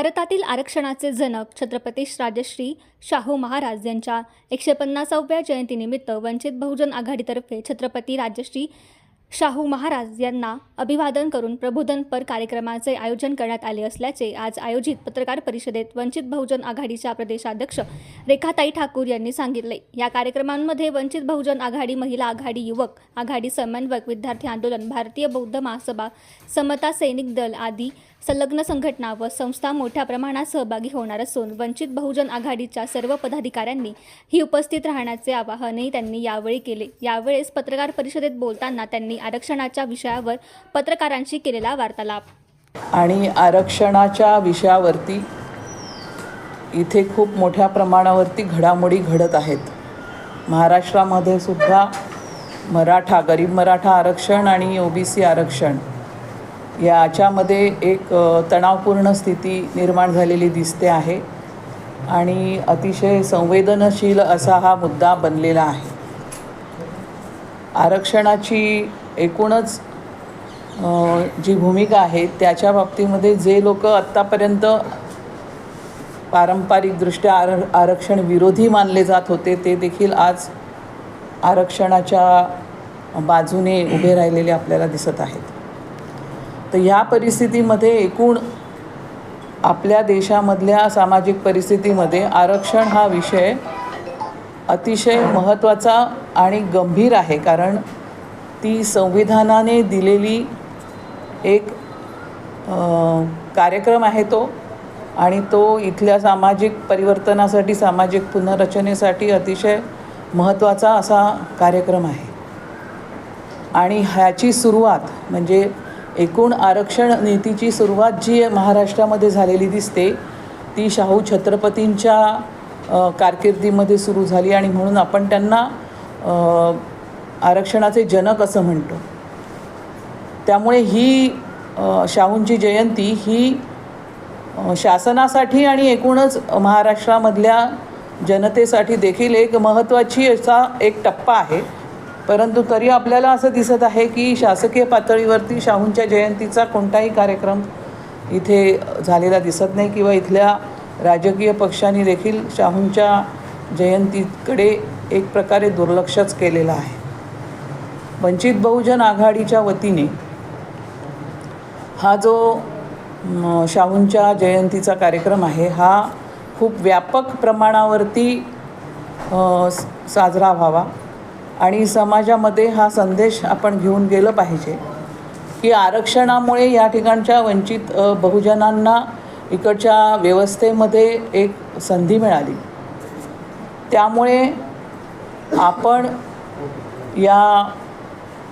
भारतातील आरक्षणाचे जनक छत्रपती राजश्री शाहू महाराज यांच्या एकशे पन्नासाव्या जयंतीनिमित्त वंचित बहुजन आघाडीतर्फे छत्रपती राजश्री शाहू महाराज यांना अभिवादन करून प्रबोधनपर कार्यक्रमाचे आयोजन करण्यात आले असल्याचे आज आयोजित पत्रकार परिषदेत वंचित बहुजन आघाडीच्या प्रदेशाध्यक्ष रेखाताई ठाकूर यांनी सांगितले. या कार्यक्रमांमध्ये वंचित बहुजन आघाडी महिला आघाडी युवक आघाडी समन्वयक विद्यार्थी आंदोलन भारतीय बौद्ध महासभा समता सैनिक दल आदी संलग्न संघटना व संस्था मोठ्या प्रमाणात सहभागी होणार असून वंचित बहुजन आघाडीच्या सर्व पदाधिकाऱ्यांनी ही उपस्थित राहण्याचे आवाहनही त्यांनी यावेळी केले. यावेळेस पत्रकार परिषदेत बोलताना त्यांनी आरक्षणाच्या विषयावर पत्रकारांशी केलेला वार्तालाप. आणि आरक्षणाच्या विषयावरती इथे खूप मोठ्या प्रमाणावरती घडामोडी घडत आहेत. महाराष्ट्रामध्ये सुद्धा मराठा गरीब मराठा आरक्षण आणि ओ बी सी आरक्षण याच्यामध्ये एक तणावपूर्ण स्थिती निर्माण झालेली दिसते आहे आणि अतिशय संवेदनशील असा हा मुद्दा बनलेला आहे. आरक्षणाची एकूणच जी भूमिका आहे त्याच्या बाबतीमध्ये जे लोक आत्तापर्यंत पारंपरिकदृष्ट्या आर आरक्षण विरोधी मानले जात होते ते देखील आज आरक्षणाच्या बाजूने उभे राहिलेले आपल्याला दिसत आहेत. तर ह्या परिस्थितीमध्ये एकूण आपल्या देशामधल्या सामाजिक परिस्थितीमध्ये आरक्षण हा विषय अतिशय महत्त्वाचा आणि गंभीर आहे कारण ती संविधानाने दिलेली एक कार्यक्रम आहे तो आणि तो इथल्या सामाजिक परिवर्तनासाठी सामाजिक पुनर्रचनेसाठी अतिशय महत्त्वाचा असा कार्यक्रम आहे. आणि ह्याची सुरुवात म्हणजे एकूण आरक्षण नीतीची सुरुवात जी महाराष्ट्रामध्ये झालेली दिसते ती शाहू छत्रपतींच्या कारकिर्दीमध्ये सुरू झाली आणि म्हणून आपण त्यांना आरक्षणाचे जनक असं म्हणतो. त्यामुळे ही शाहूंची जयंती ही शासनासाठी आणि एकूणच महाराष्ट्रामधल्या जनतेसाठी देखील एक महत्त्वाची असा एक टप्पा आहे. परंतु तरी आपल्याला असं दिसत आहे की शासकीय पातळीवरती शाहूंच्या जयंतीचा कोणताही कार्यक्रम इथे झालेला दिसत नाही किंवा इथल्या राजकीय पक्षांनी देखील शाहूंच्या जयंतीकडे एक प्रकारे दुर्लक्षच केलेलं आहे. वंचित बहुजन आघाडीच्या वतीने हा जो शाहूंच्या जयंतीचा कार्यक्रम आहे हा खूप व्यापक प्रमाणावरती साजरा व्हावा. आणि समाजामध्ये हा संदेश आपण घेऊन गेलं पाहिजे. की आरक्षणामुळे या ठिकाणच्या वंचित बहुजनांना इकडच्या व्यवस्थेमध्ये एक संधी मिळाली. त्यामुळे आपण या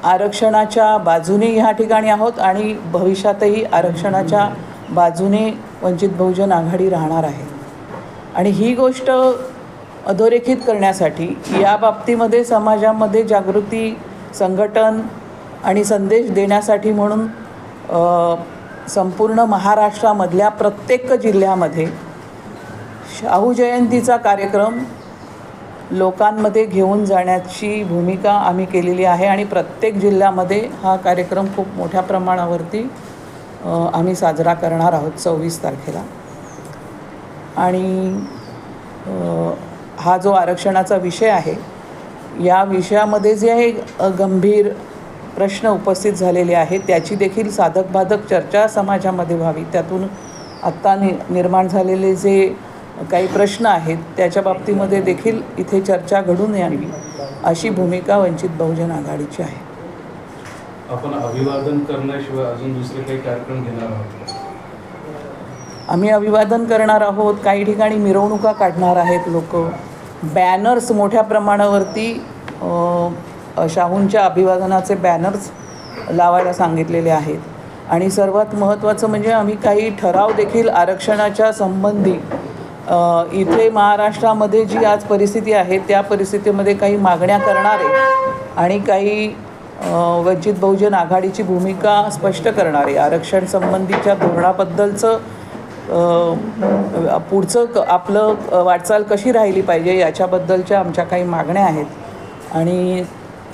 आरक्षणाच्या बाजूने ह्या ठिकाणी आहोत आणि भविष्यातही आरक्षणाच्या बाजूने वंचित बहुजन आघाडी राहणार आहे. आणि ही गोष्ट अधोरेखित करण्यासाठी या बाबतीमध्ये समाजामध्ये जागृती संघटन आणि संदेश देण्यासाठी म्हणून संपूर्ण महाराष्ट्रामधल्या प्रत्येक जिल्ह्यामध्ये शाहू जयंतीचा कार्यक्रम लोकांमध्ये घेऊन जाण्याची भूमिका आम्ही केलेली आहे आणि प्रत्येक जिल्ह्यामध्ये हा कार्यक्रम खूप मोठ्या प्रमाणावरती आम्ही साजरा करणार आहोत सव्वीस तारखेला. आणि हा जो आरक्षणाचा विषय आहे या विषयामध्ये जे आहे गंभीर प्रश्न उपस्थित झालेले आहेत. त्याची देखील साधक बाधक चर्चा समाजामध्ये व्हावी. त्यातून आत्ता नि निर्माण झालेले जे काही प्रश्न आहेत त्याच्या बाबतीमध्ये देखील इथे चर्चा घडून यावी अशी भूमिका वंचित बहुजन आघाडीची आहे. आपण अभिवादन करण्याशिवाय अजून दुसरे काही कार्यक्रम घेणार आहोत? आम्ही अभिवादन करणार आहोत. काही ठिकाणी मिरवणुका काढणार आहेत लोक. बॅनर्स मोठ्या प्रमाणावरती शाहूंच्या अभिवादनाचे बॅनर्स लावायला सांगितलेले आहेत. आणि सर्वात महत्त्वाचं म्हणजे आम्ही काही ठराव देखील आरक्षणाच्या संबंधी इथे महाराष्ट्रामध्ये जी आज परिस्थिती आहे त्या परिस्थितीमध्ये काही मागण्या करणारे आणि काही वंचित बहुजन आघाडीची भूमिका स्पष्ट करणारे आरक्षण संबंधीच्या धोरणाबद्दलचं पुढचं क आपलं वाटचाल कशी राहिली पाहिजे याच्याबद्दलच्या आमच्या काही मागण्या आहेत. आणि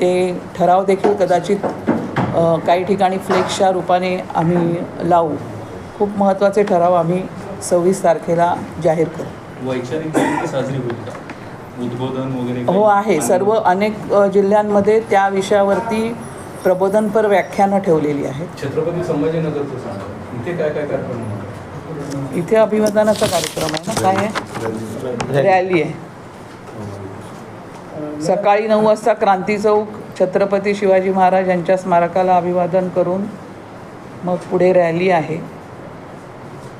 ते ठराव देखील कदाचित काही ठिकाणी फ्लेक्सच्या रूपाने आम्ही लावू. खूप महत्त्वाचे ठराव आम्ही सव्वीस तारखेला जाहीर करू. वैचारिक जयंती साजरी होईल का? उद्बोधन वगैरे हो? आहे. सर्व अनेक जिल्ह्यांमध्ये त्या विषयावरती प्रबोधनपर व्याख्यानं ठेवलेली आहेत. छत्रपती संभाजीनगरचं सांगा. इथे काय काय कार्यक्रम इथे अभिवादनाचा कार्यक्रम आहे ना? काय आहे? रॅली आहे. सकाळी नऊ वाजता क्रांती चौक छत्रपती शिवाजी महाराज यांच्या स्मारकाला अभिवादन करून मग पुढे रॅली आहे.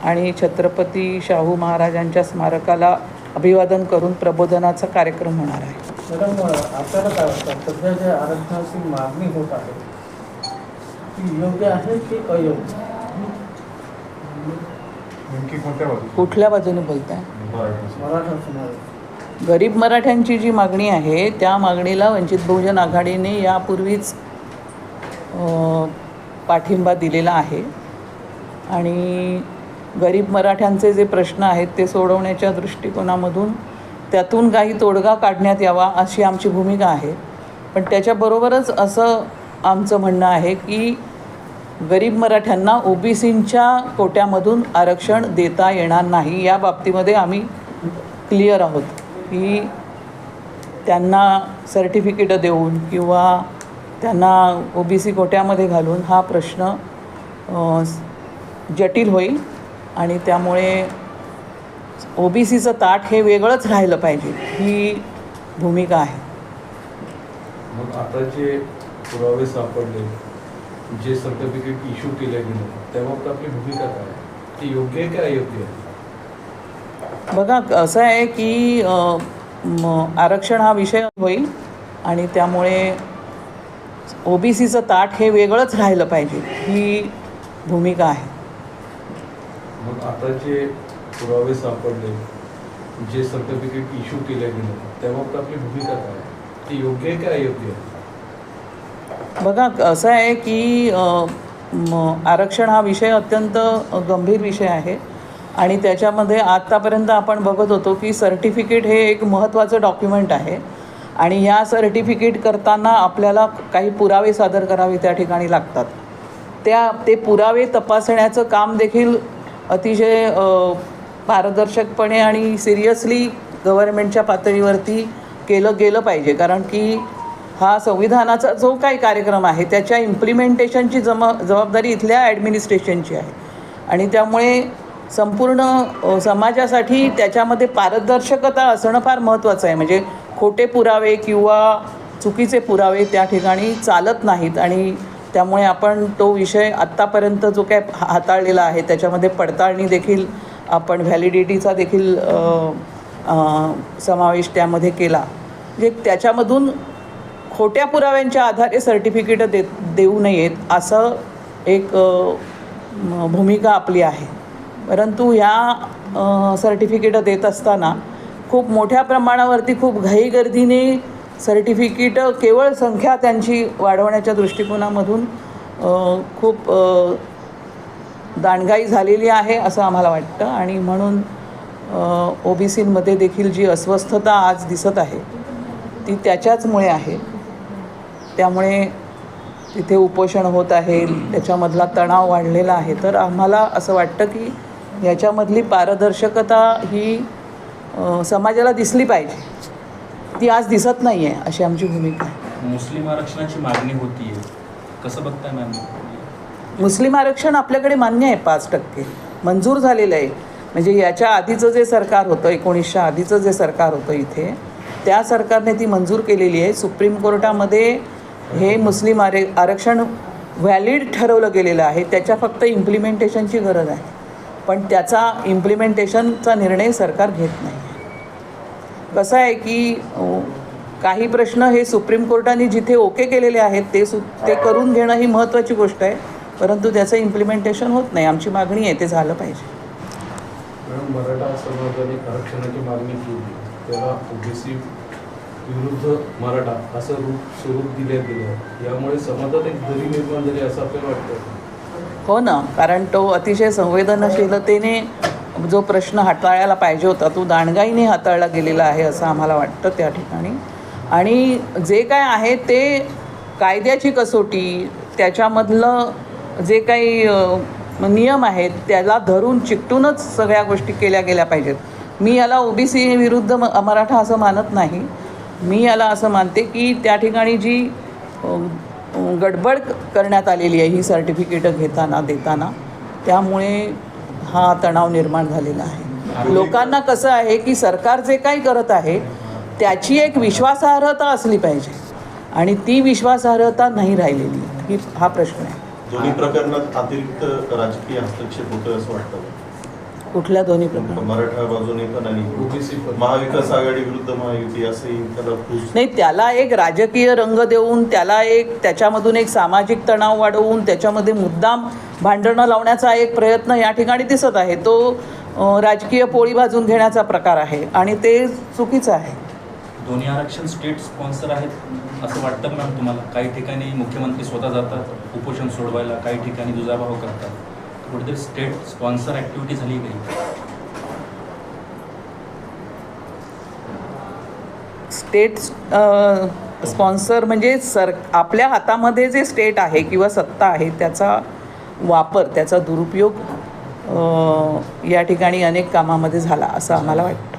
आणि छत्रपती शाहू महाराजांच्या स्मारकाला अभिवादन करून प्रबोधनाचा कार्यक्रम होणार आहे. मॅडम आपल्याला काय वाटतं सध्या जे आरक्षणाची मागणी होत आहे ती योग्य आहे की अयोग्य? नेमकी कोणत्या बाजू कुठल्या बाजूने बोलताय? गरीब मराठ्यांची जी मागणी आहे त्या मागणीला वंचित बहुजन आघाडीने यापूर्वीच पाठिंबा दिलेला आहे. आणि गरीब मराठ्यांचे जे प्रश्न आहेत ते सोडवण्याच्या दृष्टिकोनामधून त्यातून काही तोडगा काढण्यात यावा अशी आमची भूमिका आहे. पण त्याच्याबरोबरच असं आमचं म्हणणं आहे की गरीब मराठ्यांना ओबीसींच्या कोट्यामधून आरक्षण देता येणार नाही या बाबतीमध्ये आम्ही क्लिअर आहोत. की त्यांना सर्टिफिकेटं देऊन किंवा त्यांना ओ बी सी कोट्यामध्ये घालून हा प्रश्न जटिल होईल आणि त्यामुळे ओ बी सीचं ताट हे वेगळंच राहिलं पाहिजे ही भूमिका आहे. मग आता जे पुरावे सापडले जे सर्टिफिकेट इश्यू केले गेले त्याबाबत आपली भूमिका काय? ती योग्य आहे की अयोग्य आहे बघा असं आहे की आरक्षण हा विषय होईल आणि त्यामुळे ओ बी सीचं ताट हे वेगळंच राहिलं पाहिजे ही भूमिका आहे मग आता जे पुरावे सापडले जे सर्टिफिकेट इश्यू केले गेले त्याबाबत आपली भूमिका काय? ती योग्य आहे की अयोग्य आहे बघा असं आहे की आरक्षण हा विषय अत्यंत गंभीर विषय आहे. आणि त्याच्यामध्ये आत्तापर्यंत आपण बघत होतो की सर्टिफिकेट हे एक महत्त्वाचं डॉक्युमेंट आहे. आणि ह्या सर्टिफिकेट करताना आपल्याला काही पुरावे सादर करावे त्या ठिकाणी लागतात. त्या ते पुरावे तपासण्याचं काम देखील अतिशय पारदर्शकपणे आणि सिरियसली गव्हर्नमेंटच्या पातळीवरती केलं गेलं पाहिजे. कारण की हा संविधानाचा जो काही कार्यक्रम आहे त्याच्या इम्प्लिमेंटेशनची जम जबाबदारी इथल्या ॲडमिनिस्ट्रेशनची आहे. आणि त्यामुळे संपूर्ण समाजासाठी त्याच्यामध्ये पारदर्शकता असणं फार महत्त्वाचं आहे. म्हणजे खोटे पुरावे किंवा चुकीचे पुरावे त्या ठिकाणी चालत नाहीत आणि त्यामुळे आपण तो विषय आत्तापर्यंत जो काय हा- हाताळलेला आहे त्याच्यामध्ये पडताळणी देखील आपण व्हॅलिडिटीचा देखील समावेश त्यामध्ये केला. म्हणजे त्याच्यामधून खोट्या पुराव्यांच्या आधारे सर्टिफिकेटं देत देऊ नयेत असं एक भूमिका आपली आहे. परंतु ह्या सर्टिफिकेटं देत असताना खूप मोठ्या प्रमाणावरती खूप घाईगर्दीने सर्टिफिकेटं केवळ संख्या त्यांची वाढवण्याच्या दृष्टिकोनामधून खूप दांडगाई झालेली आहे असं आम्हाला वाटतं. आणि म्हणून ओ बी सीमध्ये देखील जी अस्वस्थता आज दिसत आहे ती त्याच्याचमुळे आहे. त्यामुळे तिथे उपोषण होत आहे त्याच्यामधला तणाव वाढलेला आहे. तर आम्हाला असं वाटतं की याच्यामधली पारदर्शकता ही समाजाला दिसली पाहिजे. ती आज दिसत नाही आहे अशी आमची भूमिका आहे. मुस्लिम आरक्षणाची मागणी होतीये. कसं बघताय मॅम? मुस्लिम आरक्षण आपल्याकडे मान्य आहे पाच टक्के. मंजूर झालेलं आहे. म्हणजे याच्या आधीचं जे सरकार होतं एकोणीसच्या आधीचं जे सरकार होतं इथे त्या सरकारने ती मंजूर केलेली आहे. सुप्रीम कोर्टामध्ये हे मुस्लिम आरे आरक्षण व्हॅलिड ठरवलं गेलेलं आहे. त्याच्या फक्त इम्प्लिमेंटेशनची गरज आहे. पण त्याचा इम्प्लिमेंटेशनचा निर्णय सरकार घेत नाही. कसं आहे की काही प्रश्न हे सुप्रीम कोर्टाने जिथे ओके केलेले आहेत ते सु ते करून घेणं ही महत्त्वाची गोष्ट आहे. परंतु त्याचं इम्प्लिमेंटेशन होत नाही. आमची मागणी आहे ते झालं पाहिजे. मराठा समाजाने आरक्षणाची मागणी केली. त्याला ओबीसी विरुद्ध मराठा असं रूप स्वरूप दिले गेलं. यामुळे समाजात एक दरी निर्माण झाली असं आपल्याला वाटतं हो ना कारण तो अतिशय संवेदनशीलतेने जो प्रश्न हाताळायला पाहिजे होता तो दांडगाईने हाताळला गेलेला आहे असं आम्हाला वाटतं त्या ठिकाणी. आणि जे काय आहे ते कायद्याची कसोटी त्याच्यामधलं जे काही नियम आहेत त्याला धरून चिकटूनच सगळ्या गोष्टी केल्या गेल्या पाहिजेत. मी याला ओबीसी विरुद्ध म- मराठा असं मानत नाही. मी याला असं मानते की त्या ठिकाणी जी गडबड करण्यात आलेली आहे ही सर्टिफिकेटं घेताना देताना त्यामुळे हा तणाव निर्माण झालेला आहे. लोकांना कसं आहे की सरकार जे काही करत आहे त्याची एक विश्वासार्हता असली पाहिजे. आणि ती विश्वासार्हता नाही राहिलेली ही हा प्रश्न आहे. दोन्ही प्रकरणात अतिरिक्त राजकीय हस्तक्षेप होतोय असं वाटतं. कुठल्या दोन्ही प्रकार? मराठा बाजूने पण आणि महाविकास आघाडी विरुद्ध महायुती असंही त्याला नाही त्याला एक राजकीय रंग देऊन त्याला एक त्याच्यामधून एक सामाजिक तणाव वाढवून त्याच्यामध्ये मुद्दाम भांडणं लावण्याचा एक प्रयत्न या ठिकाणी दिसत आहे. तो राजकीय पोळी भाजून घेण्याचा प्रकार आहे आणि ते चुकीचं आहे. दोन्ही आरक्षण स्टेट स्पॉन्सर आहेत असं वाटतं मॅम तुम्हाला? काही ठिकाणी मुख्यमंत्री स्वतः जातात उपोषण सोडवायला काही ठिकाणी दुजाभाव करतात. कुठेतरी स्टेट स्पॉन्सर ॲक्टिव्हिटी झाली काही स्टेट स्पॉन्सर म्हणजे सर आपल्या हातामध्ये जे स्टेट आहे किंवा सत्ता आहे त्याचा वापर त्याचा दुरुपयोग या ठिकाणी अनेक कामामध्ये झाला असं आम्हाला वाटतं.